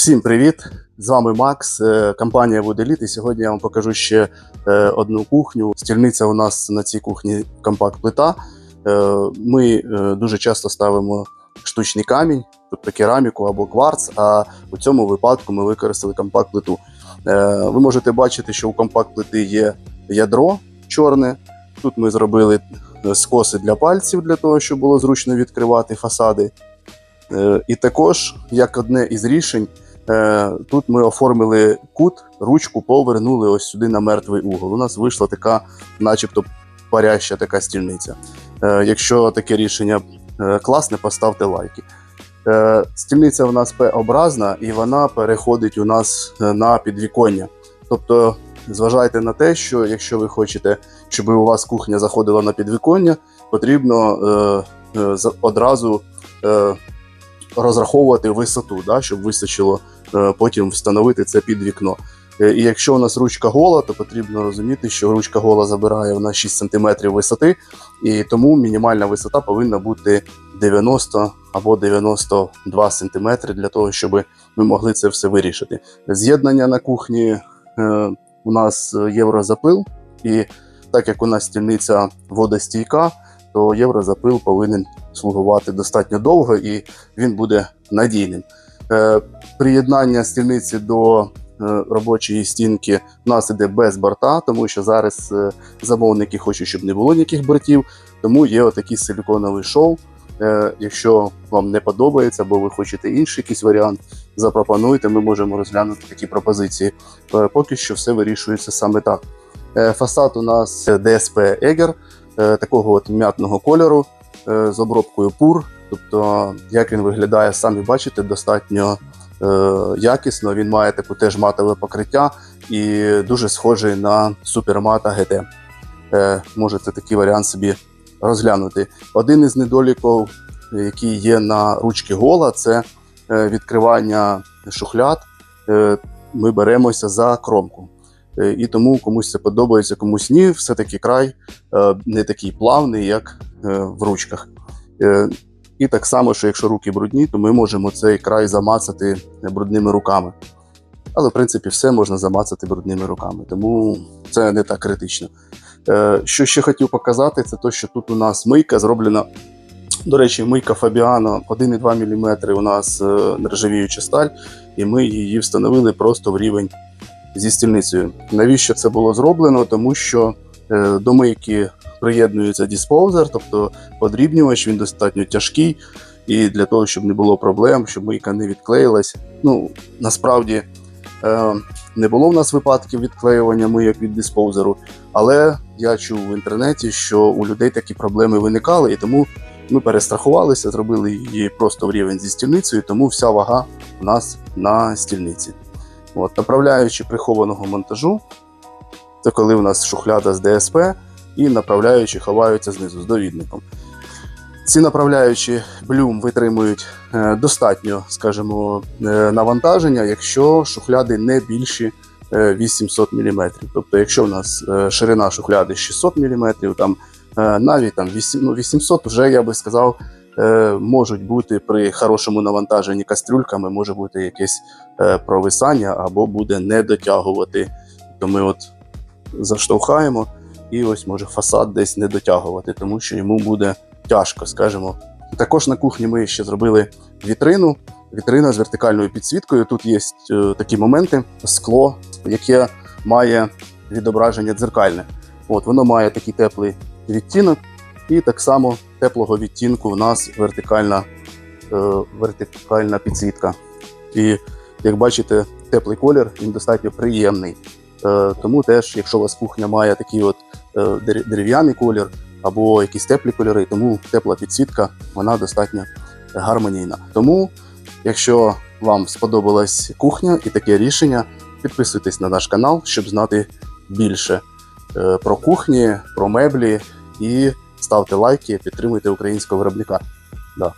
Всім привіт! З вами Макс, е, компанія Водоліт. І сьогодні я вам покажу ще е, одну кухню. Стільниця у нас на цій кухні компакт-плита. Е, Ми дуже часто ставимо штучний камінь, тобто кераміку або кварц. А у цьому випадку ми використали компакт-плиту. Ви можете бачити, що у компакт-плити є ядро чорне. Тут ми зробили скоси для пальців для того, щоб було зручно відкривати фасади. І також, як одне із рішень, тут ми оформили кут, ручку повернули ось сюди на мертвий угол. У нас вийшла така, начебто, паряща така стільниця. Е, Якщо таке рішення е, класне, поставте лайки. Е, Стільниця у нас П-образна і вона переходить у нас е, на підвіконня. Тобто, зважайте на те, що якщо ви хочете, щоб у вас кухня заходила на підвіконня, потрібно е, е, одразу. Е, розраховувати висоту, да, щоб вистачило е, потім встановити це під вікно. Е, І якщо у нас ручка гола, то потрібно розуміти, що ручка гола забирає у нас 6 см висоти, і тому мінімальна висота повинна бути 90 або 92 см для того, щоб ми могли це все вирішити. З'єднання на кухні е, у нас єврозапил, і так як у нас стільниця водостійка, то єврозапил повинен слугувати достатньо довго і він буде надійним. Е, приєднання стільниці до е, робочої стінки у нас іде без борта, тому що зараз е, замовники хочуть, щоб не було ніяких бортів, тому є отакий силіконовий шов. Якщо вам не подобається, або ви хочете інший якийсь варіант, запропонуйте, ми можемо розглянути такі пропозиції. Поки що все вирішується саме так. Фасад у нас DSP Eger, е, такого от м'ятного кольору е, з обробкою пур. Тобто, як він виглядає, самі бачите, достатньо е, якісно. Він має таку теж матове покриття і дуже схожий на супермата GT. Е, можете такий варіант собі розглянути. Один із недоліків, який є на ручки гола, це е, відкривання шухляд. Е, ми беремося за кромку. Е, І тому комусь це подобається, комусь ні. Все-таки край е, не такий плавний, як е, в ручках. І так само, що якщо руки брудні, то ми можемо цей край замацати брудними руками. Але, в принципі, все можна замацати брудними руками, тому це не так критично. Що ще хотів показати, це те, що тут у нас мийка зроблена. До речі, мийка Fabiano 1,2 мм у нас нержавіюча сталь, і ми її встановили просто в рівень зі стільницею. Навіщо це було зроблено? Тому що е, до мийки приєднується диспоузер, тобто подрібнювач, він достатньо тяжкий. І для того, щоб не було проблем, щоб мийка не відклеїлась. Ну, насправді е, не було в нас випадків відклеювання мийок від диспоузеру, але я чув в інтернеті, що у людей такі проблеми виникали, і тому ми перестрахувалися, зробили її просто в рівень зі стільницею, тому вся вага у нас на стільниці. От, направляючи прихованого монтажу, це коли у нас шухляда з ДСП, і направляючі ховаються знизу з довідником. Ці направляючі блюм витримують е, достатньо, скажімо, е, навантаження, якщо шухляди не більші е, 800 мм. Тобто, якщо в нас е, ширина шухляди 600 мм, там е, навіть там 8, ну, 800 вже я би сказав, е, можуть бути при хорошому навантаженні кастрюльками, може бути якесь е, провисання або буде не дотягувати. То ми от заштовхаємо, і ось може фасад десь не дотягувати, тому що йому буде тяжко, скажімо. Також на кухні ми ще зробили вітрину. Вітрина з вертикальною підсвіткою. Тут є е, такі моменти, скло, яке має відображення дзеркальне. От воно має такий теплий відтінок, і так само теплого відтінку в нас вертикальна, е, вертикальна підсвітка. І як бачите, теплий колір він достатньо приємний. Е, тому теж, якщо у вас кухня має такий от е, дерев'яний колір або якісь теплі кольори, тому тепла підсвітка вона достатньо гармонійна. Тому, якщо вам сподобалась кухня і таке рішення, підписуйтесь на наш канал, щоб знати більше про кухні, про меблі і ставте лайки, підтримуйте українського виробника. Да.